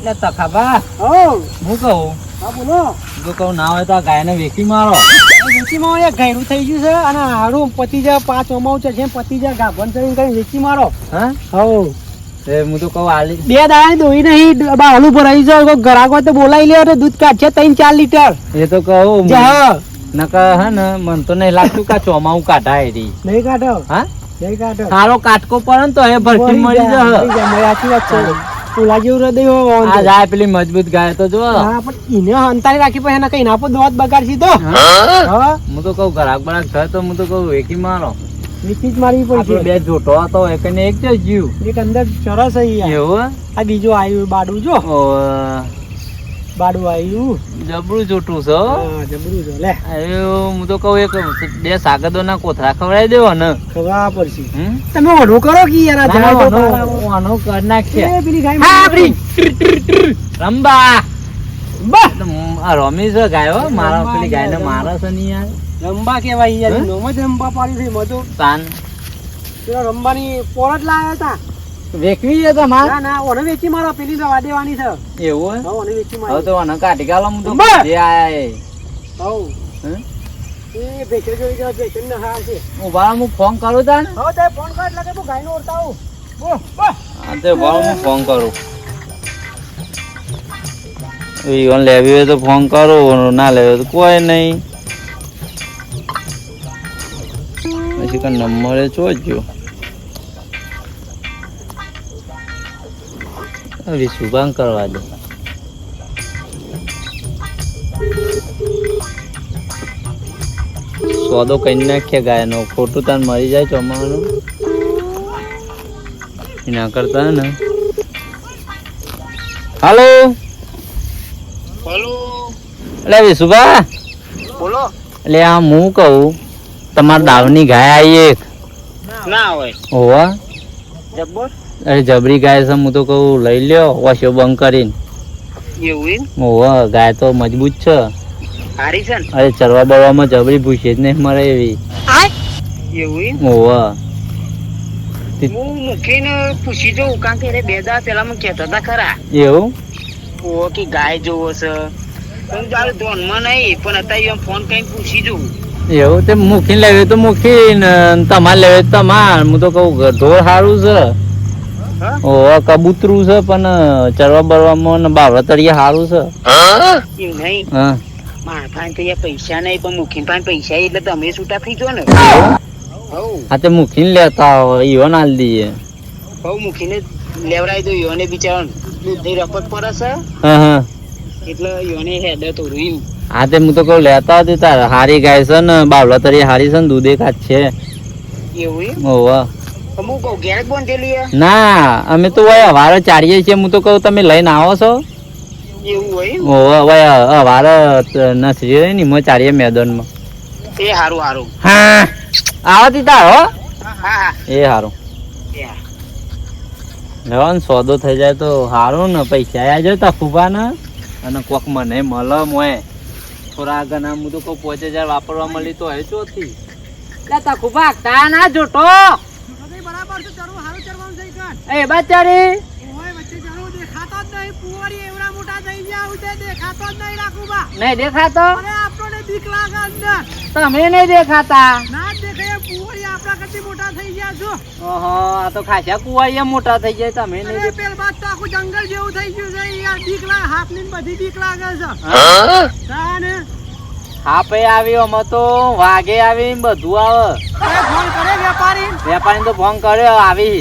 એટલે તખાબા હો કહું? હા બોલો. જો કહું ના હોય તો આ ગાયને વેચી મારો. વેચીમાં એક ઘેરું થઈ ગયું છે અને હારું પતિ જા પાંચ અમાઉ છે જેમ પતિ જા ગાભણ કરીને કઈ વેચી મારો. હા? હો એ હું તો કહું આલી. બે દાડા દોઈ નહીં બાવલું ભરાઈ જાય ગ્રાહક તો બોલાવી લે તો દૂધ કાઢશે ત્રણ ચાર લીટર. એ તો કહું નકર હે ને મન તો નહીં લાગતું કે ચોમાવું કાઢાય રી. નહીં કાઢો? હા? નહીં કાઢો? સારો કાટકો પડે ને તો એ ભરતી મળી જાય, જાય મળી જાય, સાચી વાત છે. પુલા જેવું હૃદય હોય આ ગાય પેલી મજબૂત ગાય તો જો હા પણ એને અંતારી રાખી પછી એના કઈ નાપો દોત બગાડશી તો. હા? હું? તો કહું ઘરાક બરાક થાય તો હું તો કહું એકી મારો. નીચી જ મારવી આપણે પડશે બે જોટો હતો એક ને એક જ જીવ. એક અંદર સરસ છે યાર. એવું? આ બીજું આવ્યું બાડું જો. ઓ, બાડું આવ્યું જબરું જોટું છે? જબરું છે લે. હું તો કહું એક બે સાગદો ના કોથરા ખવડાવી દેવો ને ખવા પડશે? તમે ઓઢું કરો કે યાર આ ના, નાખશે પેલી ગાય હા, મારી. રંબા. બા! તો મ- આ રમી છે ગાય મારા રંબા પેલી ગાયને મારે છે નહીં યાર. રંબા કેવાય યાર? નોમ જ રંબા પાડી છે મજો. તાન. પેલા રંબાની પોર જ લાવ્યા હતા. વેકવી છે તમાર? ના ના ઓને વેચી મારો પેલી દવા દેવાની છે. એવું હે? હા ઓને વેચી હવે મારો તો આને કાઢી ગાલો હું તો જે આયા એ. હઉ હે? એ ભેચર જોઈ ગયો ભેચર ને હા છે. હું બા હું ફોન કરું તાન? હવે તે ફોન કર એટલે કે તું ગાયનો ઓળતા આવું. બો બો હા તે બા હું ફોન કરું. ઈવન લેવી હોય તો ફોન કરું ના લેવી તો કોઈ નહીં. પછી કઈ નંબર ચોજ્યો હવે શુભાંગ કરવા દે. સોદો કરી નાખીએ ગાયનો. ખોટું તાન મરી જાય ચોમાવાનું એના કરતા ને. હાલો. બોલો એટલે વિશુભા બોલો. એટલે આ હું કહું તમારા દાવની ગાય આવી એક. ના હોય. હોવા. જબ્બર? અરે જબરી ગાય છે હું તો કહું લઈ લ્યો વોશો બંધ કરીને. એવું ઓહો ગાય તો મજબૂત છે. સારી છે અરે ચરવા બરવામાં જબરી ભૂસી જ નહીં મરે એવી. એવું ઓહો. હું મૂકીને પૂછી જોઉં કારણ કે બે દા પેલા મને કહેતા હતા ખરા. એવું? ઓ કે ગાય જોવો છે. પણ તારે ધોનમાં નહીં પણ અત્યારે ફોન કરીને પૂછી જોઉં. એવું? તે મૂકીને લેવી તો મૂકીને તમારે લેવે તમાર. હું તો કહું ઢોર સારું છે. હોવા કબૂતરું છે પણ ચરવા બરવામાં ને બાવળા તળિયે સારું છે. એવું નહીં? હા. મારા તો પૈસા નહીં પણ મુખી પાસે પૈસા એટલે તમે છૂટા થઈ જો ને. હા. તે મૂકીને લેતા હોય ઈઓ ના દઈએ. હવ મૂકીને લેવડાવી દો યોને બિચારા દૂધની રપત પડે છે. હા હા. એટલે ઈઓને હેડે તો રહ્યું હા તે હું તો કહું લેતા હતી તાર. હારી ગાય છે ને બાવલા તરી હારી છે ને દૂધે કાચ છે. એવું ઓવા ના અમે તો વય વારે ચારીએ છીએ. હું તો કહું તમે લઈને આવો છો? રહી ને ચારીએ મેદાનમાં. એ હારું હારું. હા. હો. એ હારું. સોદો થઈ જાય તો સારું ને પૈસા આ જતા ફૂબા ને અને કોક મને મળે મોય થોડા આગળ ના હું તો કહું પાંચ હજાર વાપરવા મળી તો હે ચોથી. તા ખુબા તા ના જોટો બરાબર ચરવું હારું ચરવાનું છે ઈકન. એ બચારી ઓય વચ્ચે ચરવું દેખાતો જ નહીં. પુવારી એવડા મોટા થઈ ગયા હું તે દેખાતો જ નહીં રાખું બા નહીં દેખાતો? અરે આપણને બીક લાગે અંદર. તમે નહીં દેખાતા. ના દેખાય પુવારી આપણા કરતી મોટા થઈ ગયા છો. ઓહો આ તો ખાસા કુવાઈએ મોટા થઈ ગયા તમે નહીં અરે પેલ બાદ તો આખું જંગલ જેવું થઈ ગયું છે. યાર બીક લાગે હાથની ને બધી બીક લાગે છે. દેખાતા તાને? હાપે આવી અમે તો વાઘે આવી બધું આવે. ફોન કરે વેપારી વેપારી તો ફોન કર્યો આવી.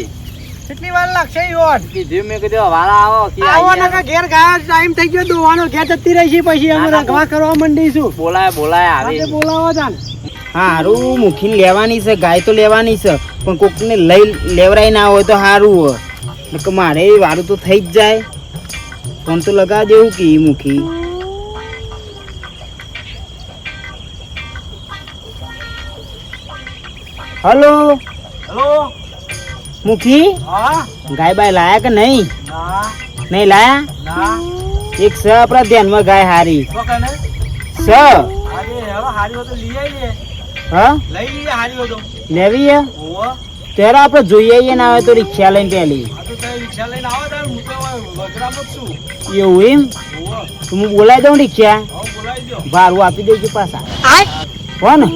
કેટલી વાર લાગશે યોર કીધું મેં કીધું હવારા આવો કે આવો. ને ઘેર ગયા ટાઈમ થઈ ગયો દોવાનો ઘેર જતી રહી છે પછી અમે ના, ના, રખવા કરવા મંડીશું બોલાય બોલાય આવી. બોલાવો તાન. હારું મૂકીને લેવાની છે ગાય તો લેવાની છે પણ કોકને લઈ લેવરાય ના હોય તો સારું હોય. મારે વારું તો થઈ જ જાય. ફોન તો લગાવી દેવું કે ઈ હલો? હેલો? મુખી? હા? ગાય બાય લાયા કે નહીં? ના. નહીં લાયા? ના. એક સ આપણા ધ્યાનમાં ગાય હારી. સ? આજે હવે હારી હોય તો લઈ આવીએ. હા લઈ લઈએ હારી હોય તો. લેવી હે ત્યારે આપણે જોઈ આવીએ ના આવે તો રિક્ષા લઈને પેલી એવું એમ? હું બોલાવી દઉં રિક્ષા? ભાડું આપી દેજો પાછા. હો. ને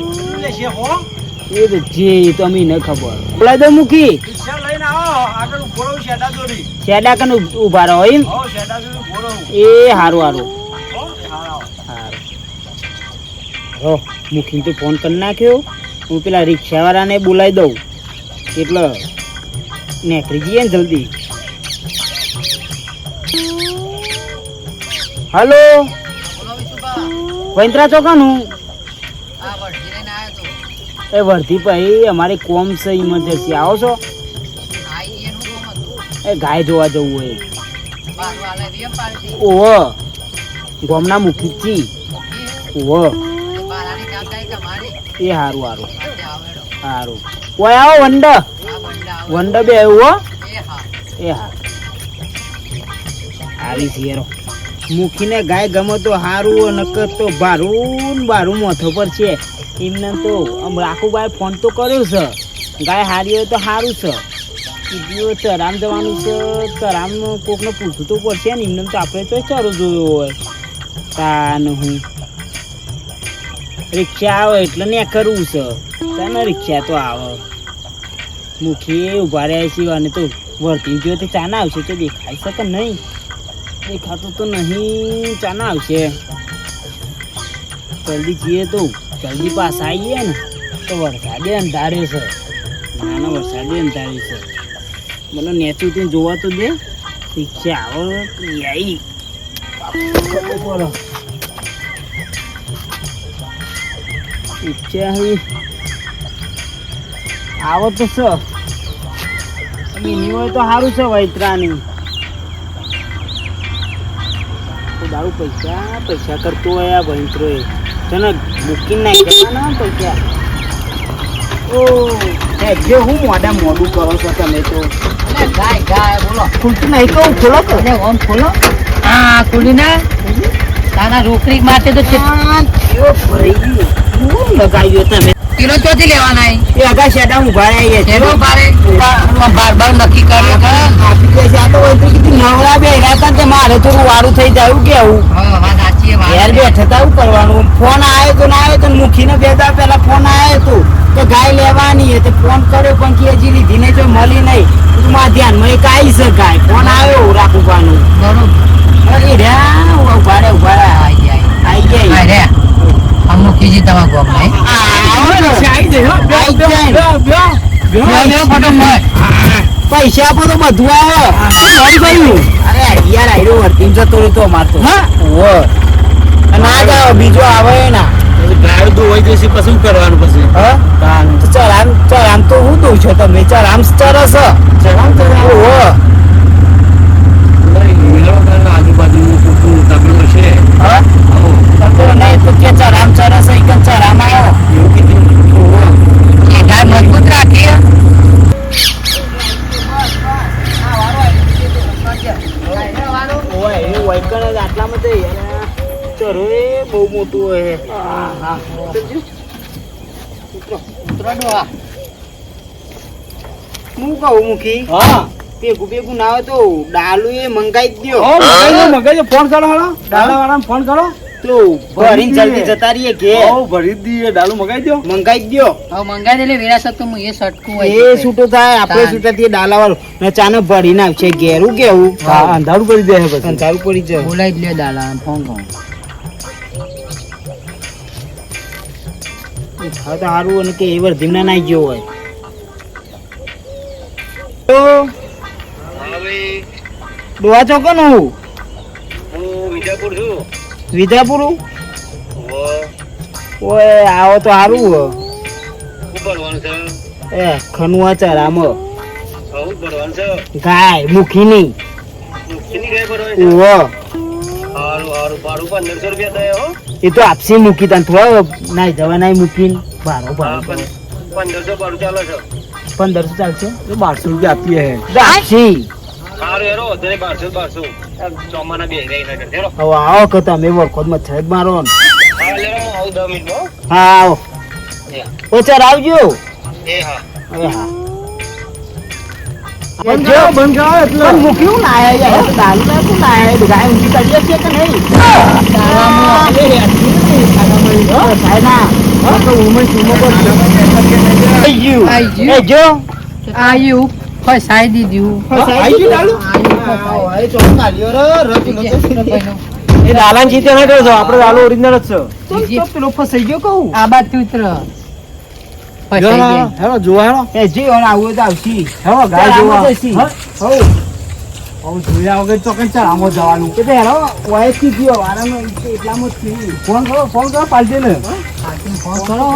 એ તો જે તો ન ખબર. મૂકી રિક્ષા શેડા ઊભા રહો એમ? હારું હારું. હારું. મૂકીને તો ફોન કરી નાખ્યો. હું પેલા રિક્ષાવાળાને બોલાવી દઉં. એટલે નીકળી જઈએ ને જલ્દી. હલો? વૈંત્રા ચોકાનું? એ વર્ધી ભાઈ, અમારે કોમ છે ઇમરજન્સી આવો છો? એ ગાય જોવા જવું હોય. ઓહો ગોમના મુખી છી ઓહો એ હારું હારું. હારું. ઓય, આવો, વંડ. વંડ બે આવ્યું હો એ હા. આવી શેરો મૂકીને ગાય ગમે તો હારું, નકર તો ભારું બારું મોથો પર છે. એમને તો આમ રાખુભાઈ ફોન તો કર્યો છે. ગાય હારી હોય તો સારું છે. કીધું ચરામ જવાનું છે ચરામ કોકને પૂછવું તો પડશે ને, એમને તો આપણે તો ચારો જોયો હોય. તાન હું. રિક્ષા આવે એટલે ને કરવું છે. તને રિક્ષા તો આવે? મુખી ઊભા રહ્યા છે અને તો વર્તી ગયો તો ચાના આવશે તો દેખાય છે કે નહીં? દેખાતું તો નહીં, ચાના આવશે. જલ્દી જઈએ તો. જલ્દી પાસ આવીએ ને, તો વરસાદે અંધારે છે. નાનો વરસાદે અંધારે છે. મને નેચું તું જોવા તો દે. શિક્ષા આવે આવી બોલો હવે આવો તો છે. મિની હોય તો સારું છે વૈતરાની દારૂ પૈસા પૈસા કરતો હોય આ વૈતરો એ તને મૂકીને નાખી પૈસા ઓ હું મોડા મોડું કરો છો તમે તો ખુલતું નહીં કહું ખોલો તો ખોલો હા ખુલીને તારા રોકડી માટે તો છે આ કેવો ભરાઈ ગયો. શું લગાવ્યો તમે કિલો ચોથી લેવાના એ? એ આગા શેડા ઊભા રહ્યા છે એનો બારે બાર બાર નક્કી કર્યો કે આપી દે છે આ તો વૈતરો કીધું નવરા બે હતા તે મારે થોડું વારું થઈ જાય એવું કેવું હા વાત છે, વાત ઘેર છે. બેઠા કરવાનું ફોન આવ્યો તો ના આવ્યો તો મૂકીને બે પહેલા ફોન આવ્યો તો કે ગાય લેવાની તો ફોન કર્યો પણ કે હજી લીધી ને જો મળી નહીં. તું મારા ધ્યાનમાં એક આવી છે ગાય ફોન આવ્યો રાખવાનું બરોબર. અરે રહ્યા ઊભા રે ઊભા. રે આઈ જાય આઈ આઈ જાય રે અમુ કીજી તમારા ગોમ નહીં આવો ને. આવી જાય હો. આઈ જાય ને. ફોટો પૈસા આપો તો બધું આવે. ભાઈ અરે યાર આયરો વર્તી જતો રહ્યો તો અમાર તો. હા? બીજો આવે ના. દોવાઈ જશે પછી શું કરવાનું પછી? હા? તો ચાલ આમ તો હું દઉં છો તમે. ચાલ આમ ચરસ ઓહો. આજુબાજુ કુકુ તબેલો છે હા? તો નહીં તો કે ચાલ આમ ચરસ એક જ ચાલ આમ આવો. એ ગાય મજબૂત રાખી આટલા ઓય એ વૈકણ જ આટલામાં ચરો એ બહુ મોટું હોય હા કહું મુખી? હા. ભેગું ભેગું ના હોય તો ડાલુ એ મંગાઈ જ દ્યો. મગાઈ ફોન કરો દાડા વાળાને ફોન કરો. તો ભરી જલ્દી જતા રહીએ કે હો ભરી દઈએ. ડાલું મગાઈ દો મંગાઈ દો હા મંગાઈ દે એટલે વિરાસત તો હું એ સટકું હોય. એ છૂટો થાય આપણે છૂટા થી ડાલા વાળું ને ભરી ભરીને આવશે ઘેરું. કેવું? હા અંધારું પડી દે પછી. અંધારું પડી જાય. બોલાઈ જ લે દાલા ફોન કરું. હવે તો સારું અને કે એ વર્ધી નાઈ ગયો હોય. તો ડોવા ચોકનું વિદ્યાપુર ઓય આવો તો સારું હો. એ ખનુઆ ચરામ ગાય મુખી નહીં એ તો આપસી મૂકી તને. થોડો નાઈ જવા નાઈ મૂકીને. ભારો ભારો. પંદરસો ચાલશે? તો બારસો રૂપિયા આપીએ આપસી હવે આવો કે તમે વરખોદમાં જ મારો ને. હા આવો ઓ ચાલ આવજો ના ના ના એ હો, આયુ ફસાઈ દીધું એ ચોખ્ખું કાઢ્યો રે, રતી નતો. ફસાઈ એ દાલાન ચીતે ના કરજો આપડે દારૂ ઓરિજિનલ જ છે પેલો ફસાઈ ગયો કહું આ બાદ તું હેલો જોવા હેલો એ જે ઓન આવું તો આવશી. હેલો ગાય જોવા હો? હો. જોયા વગર ચોકન ચાલામો જવાનું. કે હેલો વાયસથી ગયો વારામાં એટલામાં જ ફોન કરો ફોન કરો ને ફોન કરો.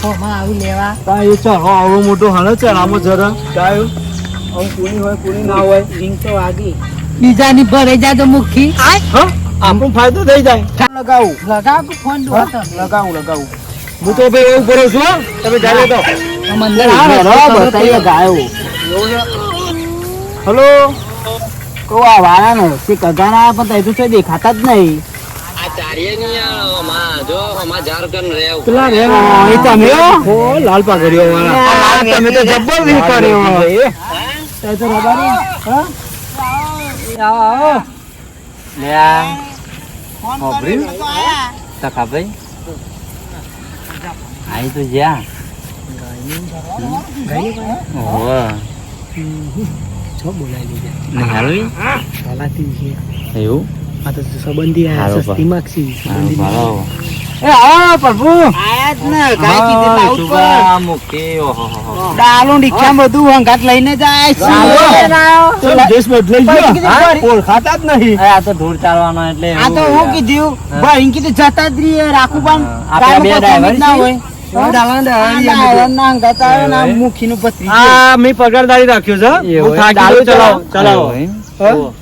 ફોનમાં આવું લેવા. તા એ ચાલો આવડો મોટો હાલો ચાલામો જરા. ગાયો. હવે કોની હોય કોની ના હોય રિંગ તો વાગી. બીજાની ભરે જાય તો મુખી હા? આપણો ફાયદો થઈ જાય. લગાવું. લગાવ કે ફોન લગાવું લગાવું. હું તો ભાઈ એવું કરું છું હો. તમે જાણો તો. હલો? કહો આ વાળાનો તે કગાના પણ તઈ તો દેખાતા જ નહીં. તમે લાલ તો જબ્બર વી કર્યો તઈ તો રબારી હા. આવો તો જ્યાં. બધું હંગાત લઈને જાય દેશ બદલાઈ ઓળખાતા જ નહીં. આ તો ધૂળ ચાલવાનો એટલે આ તો હું કીધું ભાઈ કીધું જતા જ રહીએ રાખું પણ ના હોય. ડાલાના હંગાત આવે ને આ મુખીનું પતરી છે. આ મેં પગારદારી રાખ્યો છે હું થાકી ચલાવો ચલાવો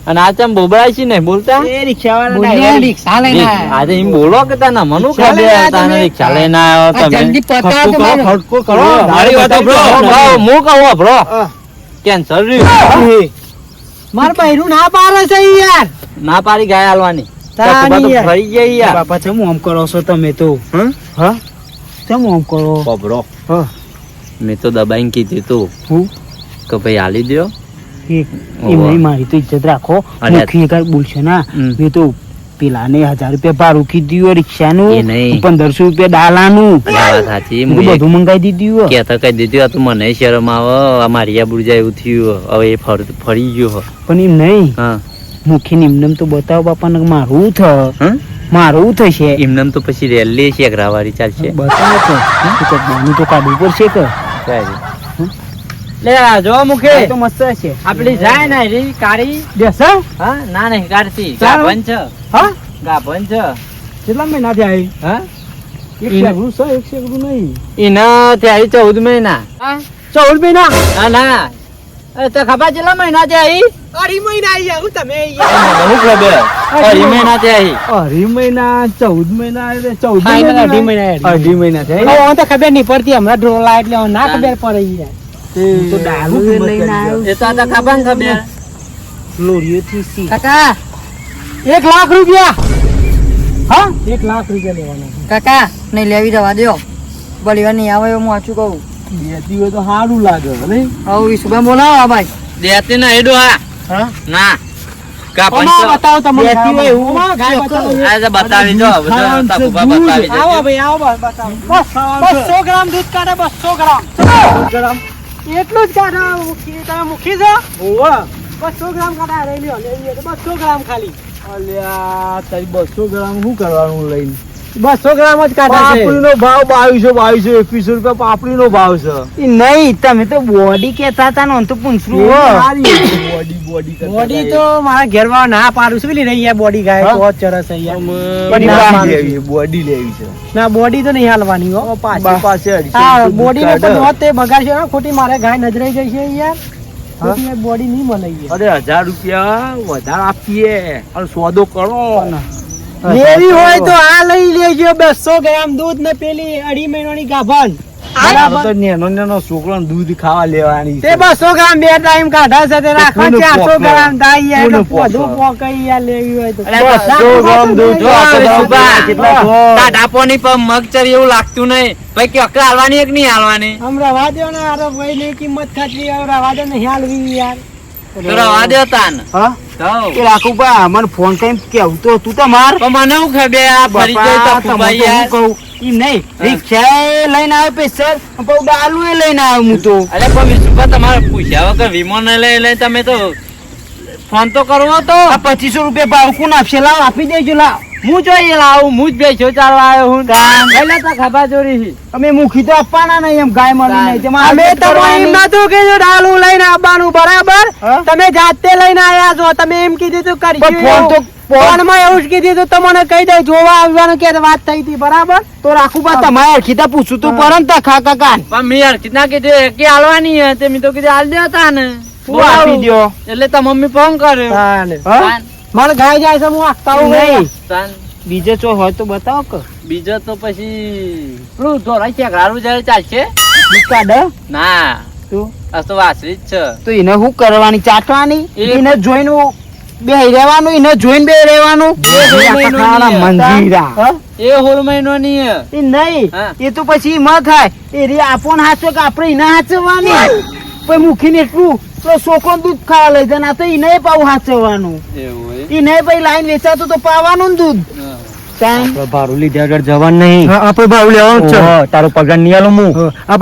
અને આ ચમ બોબડાય છે ને બોલતા એ રિક્ષાવાળા બોલ્યા driver. રિક્ષા લઈને આયા. આજે એમ બોલો કે તને મનુ ખબર તને રિક્ષા લઈને આવ્યો તમે જલ્દી કરો, તમારે. ખટકો કરો. હા, મારી વાત બતાવી સાંભળો. દો. હા, હું કહું સાંભળો. કેન્સર રહ્યું. માર બૈરું ના પાડે છે યાર ના પાડી ગાય હાલવાની. ફરી ગઈ યાર બાપા હું આમ કરો છો તમે તો હમ? હા ચમ આમ કરો? ખબરો હા. મેં તો દબાઈને કીધું તું હું? કે ભાઈ હાલી દો એક નહીં મારી તો ઇજ્જત રાખો. મુખી એક બોલશે ના. મેં તો પેલાને હજાર રૂપિયા ભાડું કીધું રિક્ષાનું. નહીં. પંદરસો રૂપિયા ડાલાનું સાચી. બધું મંગાવી દીધું હો. કહેતા કહી દીધું આ તો મને શરમ આવે. આ મારી આ બુરજા એવું થયું હવે એ ફરી ગયો પણ એમ નહીં. હા. મુખી નિમનમ તો બતાવો બાપાને મારું થ? મારું થશે. એમને તો પછી રેલી છે અઘરાવાળી ચાલશે. બતાવો તો. તો તો કાઢવું પડશે કે? લે જો મુખે તો મસ્ત છે. આપડી જાય ને રી કારી બેસ હા? ના નહીં. છે. હા? ગાભણ છે. કેટલા મહિના થી આવી? હા? એક છે એક સેકડું નહીં. એના ત્યારે ચૌદ મહિના. ચૌદ મહિના? ના ના. તો ખબર કેટલા મહિના થી આવી અઢી મહિના આવી જાવ તમે બહુ ખબર? અઢી મહિના થી આવી અઢી મહિના ચૌદ મહિના ચૌદ મહિના. અઢી મહિના અઢી મહિના. થઈ હવે તો ખબર નહીં પડતી હમણાં ઢોલા એટલે હવે ના ખબર પડે ઈ યાર. હું તો દારૂ લઈને આવ્યો એ તો આ ખબર ખબર. લોરીઓ થી સી. કાકા એક લાખ રૂપિયા. હા? એક લાખ રૂપિયા લેવાના કાકા નહીં લેવી જવા દો બોલીવા નહીં આવે એવું હું વાંચું કહું. બેતી હોય તો સારું લાગે નહીં હવે વિશુભાઈ બોલાવો ભાઈ. દેતી ના એડો હા? ના. દો એટલું જ કાઢે મુખી છો બસો ગ્રામ કાઢે બસો ગ્રામ ખાલી. અલ્યા તારી બસો ગ્રામ શું કરવાનું લઈને? બસો ગ્રામ જ કાઢે પાપડી નો ભાવ બાવીસો બાવીસો એકવીસો રૂપિયા પાપડી નો ભાવ છે. નહીં તમે તો બોડી કેતા હતા ને તો પૂંછડું બોડી બોડી બોડી તો મારા ઘેરમાં ના પાડું છું લઈ રહી બોડી ગાય બહુ ચરસ છે બોડી લેવી છે. ના બોડી તો નહીં હાલવાની હો. પાછી પાસે હા બોડી ને તો તે બગાડશે. ખોટી મારે ગાય નજરાઈ છે યાર. બોડી નહીં મળે અરે હજાર રૂપિયા વધારે આપીએ. સોદો કરો. લેવી હોય તો આ લઈ લેજો. બસો ગ્રામ દૂધ ને પેલી અઢી મહિનાની ગાભણ. બરાબર? નેનો નેનો છોકરો દૂધ ખાવા લેવાની તે બસો ગ્રામ બે ટાઈમ કાઢા છે તે રાખવા ચારસો ગ્રામ થાય યાર. કોનું એટલે બધું પોક? પોકાઈ યાર લેવી હોય તો. બસો ગ્રામ દૂધ જો આખો દાડો વિશુભા, કેટલા છો? ટાઢાપોની પણ મગચરી એવું લાગતું નહીં. ભાઈ કે અકલ હાલવાની એક નહીં હાલવાની? આમ રવા દો ને આરો ભાઈ ની કિંમત ખાતરી હવે રવા દો ને હાલવી યાર. રવા દે તાન. હા? એ રાખુબા મને ફોન કઈ કેવું તો તું તો માર મને શું ખબર આ ફરી ગઈ તો તમને ફુભાઈ તો હું યાર. કહું ઈ નહીં રિક્ષા લઈને આવ્યો પેસર પછી ડાલુ એ લઈને આવ્યો હું તો. અરે પણ વિશુભા તમારે પૂછ્યા વગર વીમો ન લઈ લઈ તમે તો ફોન તો કરવો તો. પચીસો રૂપિયા ભાવ કોણ આપશે? લાવ આપી દેજો લાવ. હું જોઈએ લાવું હું જ બેસ્યો ચાલવા આવ્યો હું. એટલે તો ખભા છે. અમે મુખી તો આપવાના નહીં એમ ગાય મળી નહીં. તેમાં અમે તો એમ નતું કીધું ડાલું લઈને આવવાનું બરાબર? તમે જાતે લઈને આયા છો તમે એમ કીધું તું કરી ફોન તો- ફોન- ફોનમાં એવું જ કીધું તું તમને કહી દે જોવા આવવાનું કે વાત થઈ હતી બરાબર? તો રાખું બા તમારે અડખીતા પૂછું તું પરમ ને ખા કાકા પણ મેં ના કીધું કે હાલવાની હતી મેં તો કીધું હાલ દેતા ને. તું આપી દ્યો. એટલે તો મમ્મી ફોન કર્યો. હા? મને ગાય જાય છે હું આખતા હું નહીં. તાન. બીજે ચો હોય તો બતાવો કે. બીજો તો પછી પેલું ધોરાઈ ચેકરારું જાય ચાલશે. કાઢ ના. તું આ તો વાસરી જ છે. તો એને શું કરવાની ચાટવાની? એને જોઈને બે રહેવાનું એને જોઈને બે રહેવાનું. મંજીરા. એ હોળ મહિનો ની એ નહીં. હા. એ તો પછી એમાં થાય. એ રે આપણ હાચો કે આપણે એને હાચવવાની? પછી મૂકીને એટલું તો છોકરો દૂધ ખાવા લઈ જાય ને આ તો એને પાવું હાચવવાનું. એવું હે? એને પછી લાઈન વેચાતું તો પાવાનું દૂધ. હા. ભાડું લીધા આગળ જવાનું નહીં. આપણે ભાવ લેવાનું ઓહો, તારો પગાર નહીં આલો હું આ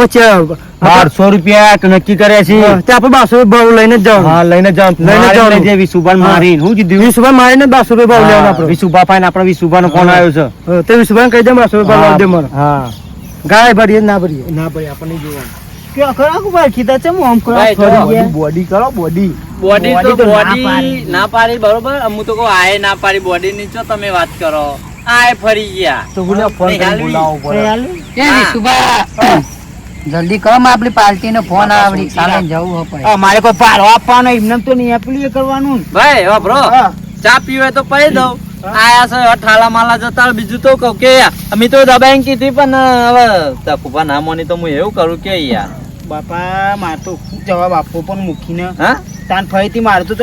બારસો રૂપિયા નક્કી કર્યા છે. આપણે બારસો ભાવ લઈને જ હા લઈને જાવ લઈને મારી હું. કીધું? વીસ મારી ને બારસો રૂપિયા ભાવ લેવાનો હા, વિશુભા પાસે આપણે ફોન આવ્યો છે. તે વીસ રૂપિયા કહી દે બારસો રૂપિયા ભાવ દે મને હા. ગાય ભરીએ ના ભરીએ? ના ભાઈ આપણને જોવાનું. કે ખરા કુમાર કીધા છે હું આમ જો. ગયા. બોડી કરો બોડી બોડી તો બોડી ના પાડી. બરોબર? હું તો કહું આય ના પાડી બોડી ની. છો તમે વાત કરો. આય ફરી ગયા. તો બોલે ફોન કઈ પડે. હાલે? કેમ જલ્દી કરો માં આપણી પાર્ટી નો ફોન આવડી. સામે જવું હોય મારે કોઈ પાડો આપવાનો એમને તો નહીં આપેલું કરવાનું. ને. ભાઈ હા બ્રો ચા પીવે તો પહી દઉં. આયા છે ઠાલા માલા જતા બીજું તો કહું કે અમે તો દબાઈ કીધી પણ હવે તકુભા ના મોની તો હું એવું કરું કે યાર. બાપા માર તો જવાબ આપવો પણ મૂકીને. હા? તાન ફરીથી મારે તો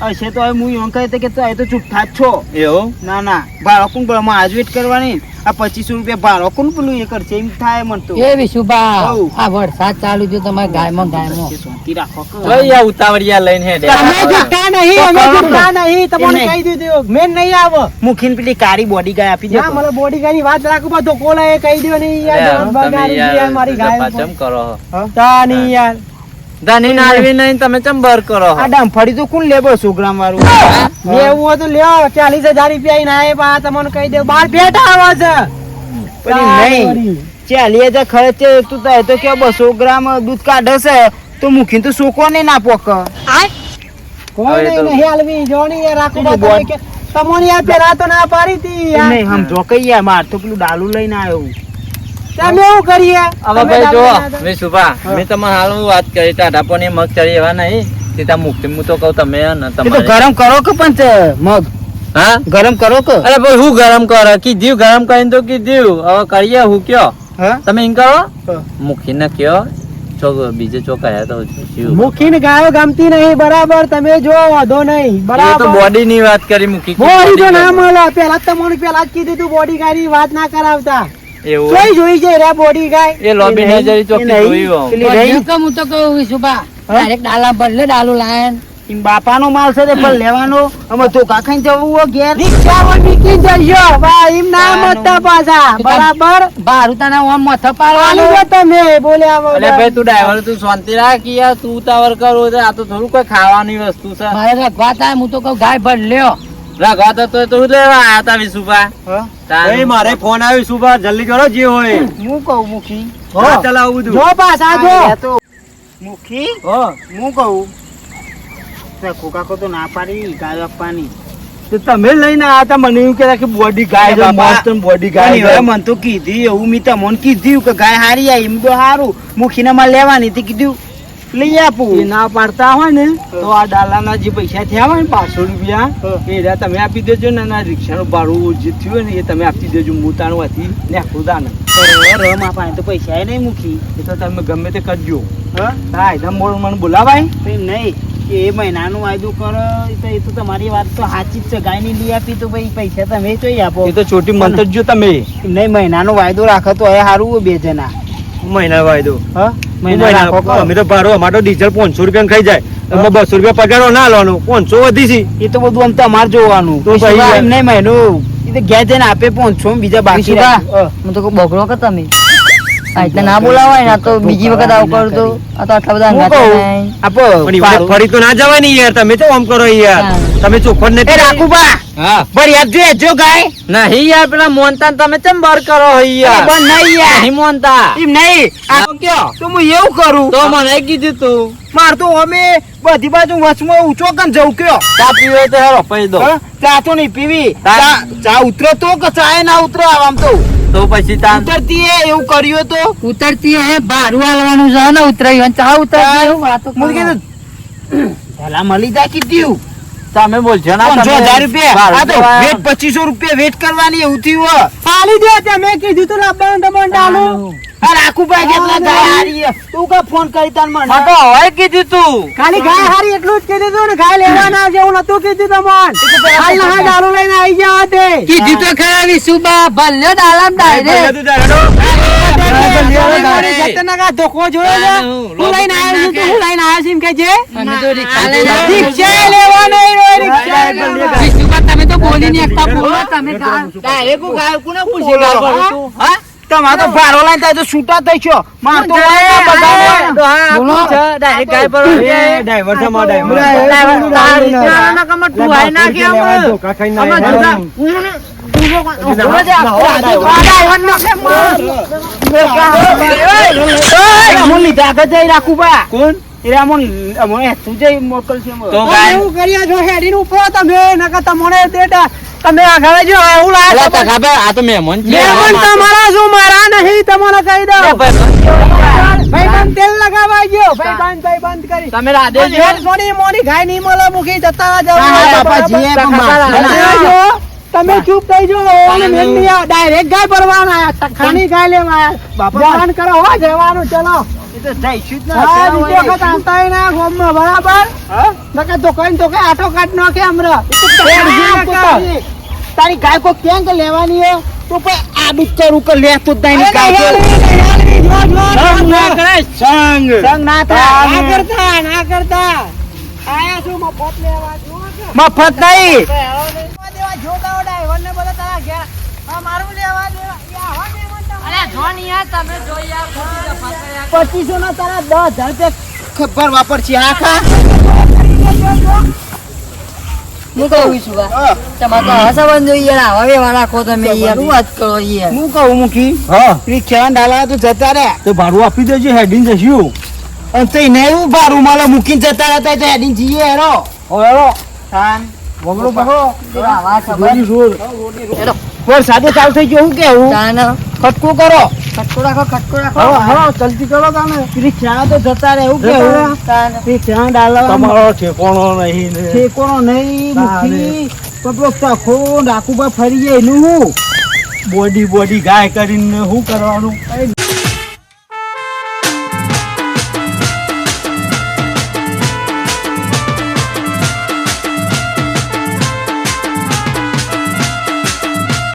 હશે તો હવે હું એમ કહે કે તો એ તો ચૂપ થાત છો. એવો? ના ના. ભાડો બળમાં બોલે માં આજ વેટ કરવાની. આ પચીસો રૂપિયા ભાડો કોણ પેલું એ કરશે? એમ થાય મન તો. એ વિશુભા આ વરસાદ ચાલુ છે તમારે ગાયમાં ગાયમાં. શાંતિ રાખો ભાઈ આ ઉતાવળિયા લઈને હે તમે જુઠ્ઠા નહીં અમે જુઠ્ઠા નહીં તમને. કહી દીધું મેન નહીં આવો. મુખીન પેલી કાળી બોડી ગાય આપી દે ના મને બોડી ગાડી વાત રાખું પણ તો કોલા એ કહી દો નહીં યાર બગાડી મારી ગાય પાછમ કરો તા નહીં યાર. ધની નાળવી નહીં તમે ચમ બર કરો આ ડામફળી તો કોણ લેબો ગ્રામ વાળું લેવું હોય તો લ્યો ચાલીસ હજાર રૂપિયા ના આવે પા તમને કહી દે બાર બેઠા આવે છે. પણ નહીં. ચાલી હજાર ખર્ચે તું તો તો કે બસો ગ્રામ દૂધ કાઢે છે તો મૂકીને તો સોકો ને ના પોક. કોઈ નહીં હાલવી? જોણી રાખો પેલી તમે કે તમને યાર પેલા તો ના પાડી હતી નહીં સમજો કઈ યાર માર તો પેલું ડાલુ લઈને આવ્યો તમે એવું કરીએ? હવે ભાઈ જો મેં સુભા મેં તમારે હાલ હું વાત કરી ટાઢા ની મગ ચડી એવા નહીં સીધા મુક્તિ હું તો કહું તમે તમારે. ગરમ કરો કે પણ તે મગ? હા? ગરમ કરો કે? અરે ભાઈ હું ગરમ કરો? કીધું ગરમ કરીને તો કીધું. હવે કરીએ હું કયો? તમે એમ કરો. મૂકીને કયો? બીજે તો મુખીને ગાયો ગમતી નહીં બરાબર તમે જો વાંધો નહીં તો બરાબર. બોડી ની વાત કરી મૂકી બોડી તો ના મળે પેલા જ તમને પેલા જ કીધું તું બોડી ગાડી વાત ના કરાવતા. એવું. જોઈ જોઈ છે રે બોડી ગાય એ લોબી ને જરી ચોકી એ નહીં. જોયું આમ. પેલી રહી. બધું કહું હું? તો ડાયરેક્ટ ડાલા બદલે ડાલું લાયન. એમ બાપાનો માલ છે પણ લેવાનો. અમે તો કાખાઈને જવું હોય ઘેર. રિક્ષામાં નીકળી જજો. બા એમ ના મતતા પાછા. બરાબર? બારુતાના ઓમ મથો પાડવાનો. તમે બોલ્યા અરે ભાઈ તું ડ્રાઈવર તું શાંતિ રાખ યાર. તું ઉતાવળ કરું આ તો થોડું કોઈ ખાવાની વસ્તુ છે. મારે રખવા થાય હું તો કહું ગાય ભર લ્યો. રાખવા તો તો તું લેવા આયા તા વિશુભા હા? તાન. મારે ફોન આવ્યો સુભા જલ્દી કરો જે હોય. હું કહું મુખી? હો. ચલાવ બધું. જો પાછા જો. મુખી? હો. હું કહું? તે કોકાકો તો ના પાડી ગાય આપવાની. તો તમે લઈને આતા તા મને એવું કહેતા કે બોડી ગાય છે મસ્ત બોડી ગાય હવે છે. મને તો કીધી એવું મેં તમને કીધું કે ગાય હારી આવી એમ તો હારું. મુખીને માં લેવાની તે કીધું. લઈ આપું. એ ના પાડતા હોય ને તો આ ડાલાના જે પૈસા થયા હોય ને પાંચસો રૂપિયા એ તમે આપી દેજો ને ના રિક્ષાનું ભાડું જે થયું ને એ તમે આપી દેજો તાણું હતી ને ખુદા ને રમા પાસે તો પૈસા એ નહીં મૂકી. એ તો તમે ગમે તે કરજો. હા? એકદમ મોડ મને બોલાવાય. નહીં. કે એ મહિનાનું વાયદો કરો એ તો એ તો તમારી વાત તો સાચી જ છે. ગાયની લઈ આપી તો ભાઈ પૈસા તમે જોઈ આપો. એ તો ચોટી મંતર જો તમે. નહીં મહિનાનો વાયદો રાખો તો એ સારું બે જણા. મહિના વાયદો. હા. અમે તો ભાડો અમારે તો ડીઝલ પાંચસો રૂપિયા ખાઈ જાય. બસો રૂપિયા પગારો ના લેવાનું પાંચસો વધી છે. એ તો બધું આમ તમારે જોવાનું. નહીં મહિનો એ તો ઘેર જઈને આપે પાંચસો બીજા બાકી. હું તો બગડો કે તમે? આ ના બોલાવાય ને તો બીજી વખત આવું કરું તો આ તો આટલા બધા હું અંગાત કહું, નહીં. આપો પણ ઈ વખત પાડો. ફરી તો ના જવાય ને યાર તમે તો આમ કરો યાર? તમે ચોખ્ખો જ નથી રાખુબા હા. પણ યાર જો જો ગાય? નહીં યાર પેલા મોનતા તમે ચમ બર કરો યાર? પણ નહીં યાર. નહીં મોનતા એમ નહીં. આ કયો? તો હું એવું કરું. તો મને કીધું તું. માર તો અમે બધી બાજુ વચમાં ઊંચો કન જવું કયો? ચા પીવો તો હેરો પૈ દો ચા તો નહીં પીવી. ચા ઉતરો તો કે ચા ના ઉતરો આમ તો? તો પછી તાન ઉતરતી એ એવું કર્યું તો ઉતરતી હે બારું આલવાનું છે ને ઉતરાયું અને ચા ઉતરતી એવું વાતો મું કીધું પેલા મળી જાય કીધું. તમે બોલશો ના પાંચસો તમે હજાર રૂપિયા. આ તો વેટ પચીસો રૂપિયા વેટ કરવાની એવું થયું પાલી ખાલી દે તમે કીધું તું લાવવાનું તમને ડાલું રાખુભાઈ કેટલા ગાય હારી તું કા ફોન કરી તાર મને? તો હવે કીધું તું. ખાલી ગાય હારી એટલું જ કીધું તું ને ગાય લેવાના જેવું નતું કીધું તમને. હાલ ના ડાલું લઈને આવી જાવ તે કીધું તો ખરા વિશુભા, ભલ્યો ડાલામ ડાયરેક્ટ. ધોકો જોયો હું લઈને આવ્યો છું હું લઈને આવ્યો કે રિક્ષા લેવાનો તમે તો બોલી નહીં એકતા બોલો તમે. ડાયરેક્ટ ગાય કોને પૂછે હા? તમારે તો ભારો લઈને જાય તો છૂટા થઈ છો. માર તો. તો હા બોલો. ડાયરેક્ટ ગાય પર ડ્રાઈવર છે? મારો ડ્રાઈવર. ડ્રાઈવર ના કમ તું અમુલ લીધા આગળ જઈ રાખું બા. કોણ? એ અમુલ અમુલ હેતું જઈ મોકલશે. તો તમે ગાય એવું કર્યા છો હેડીને ઉપરો તમે નકર તમને તે તમે આગળ જો આવું લાગે ખબર આ તો મહેમાન છે. મહેમાન તમારા શું મારા નહીં તમને કહી દો ભાઈ, બંધ તેલ લગાવા ગયો. ભાઈબંધ ભાઈબંધ કરી. તમે રાધે જો સોની મોની ગાય નહીં મળે મૂકી જતા જાવ બાપા બાપાજી, પણ તમે ચૂપ થઈ જો મેલ ડાયરેક્ટ ગાય ભરવાના આયા. ખાની ગાય લેવા આયા. બાપા કરો હો જવાનું ચલો. તો જઈશું જ હા વખત આવતા બરાબર? આટો કાઢ નાખે હમણાં. તારી- ગાય કોઈ કે લેવાની હે? તો આ બિચાર ઉપર ગાય મફત નહીં. મારું લેવા દેવા ઈ આવા મહેમાન તમારા. પચીસો ના તારા દસ હજાર રૂપિયા ખબર વાપરશે હા ખા. હું કહું વિશુભા, તમારે તો આવા જોઈએ ને આવા રાખો તમે યાર. વાત કરો યાર. હું કહું મૂકી હા. રિક્ષા ડાલા તો જતા રે તો ભાડું આપી દેજો હેડીને જશું અને તો ભારું માલે મૂકીને જતા રહેતા તો જઈએ હેરો. વગડો પકડો સંબંધ જોઈ વરસાદે ચાલુ થઈ ગયો હું કેવું? તાને ખટકો કરો. ખટકો રાખો ખટકો રાખો. હા જલ્દી કરો તમે રિક્ષા તો જતા રહે એવું કેવું. રિક્ષા ડાલો તમારો ઠેકોણો નહીં ઠેકોણો નહીં. મૂકી પપલો તખો ડાકુબા ફરી જાય એનું હું બોડી બોડી ગાય કરીને શું કરવાનું?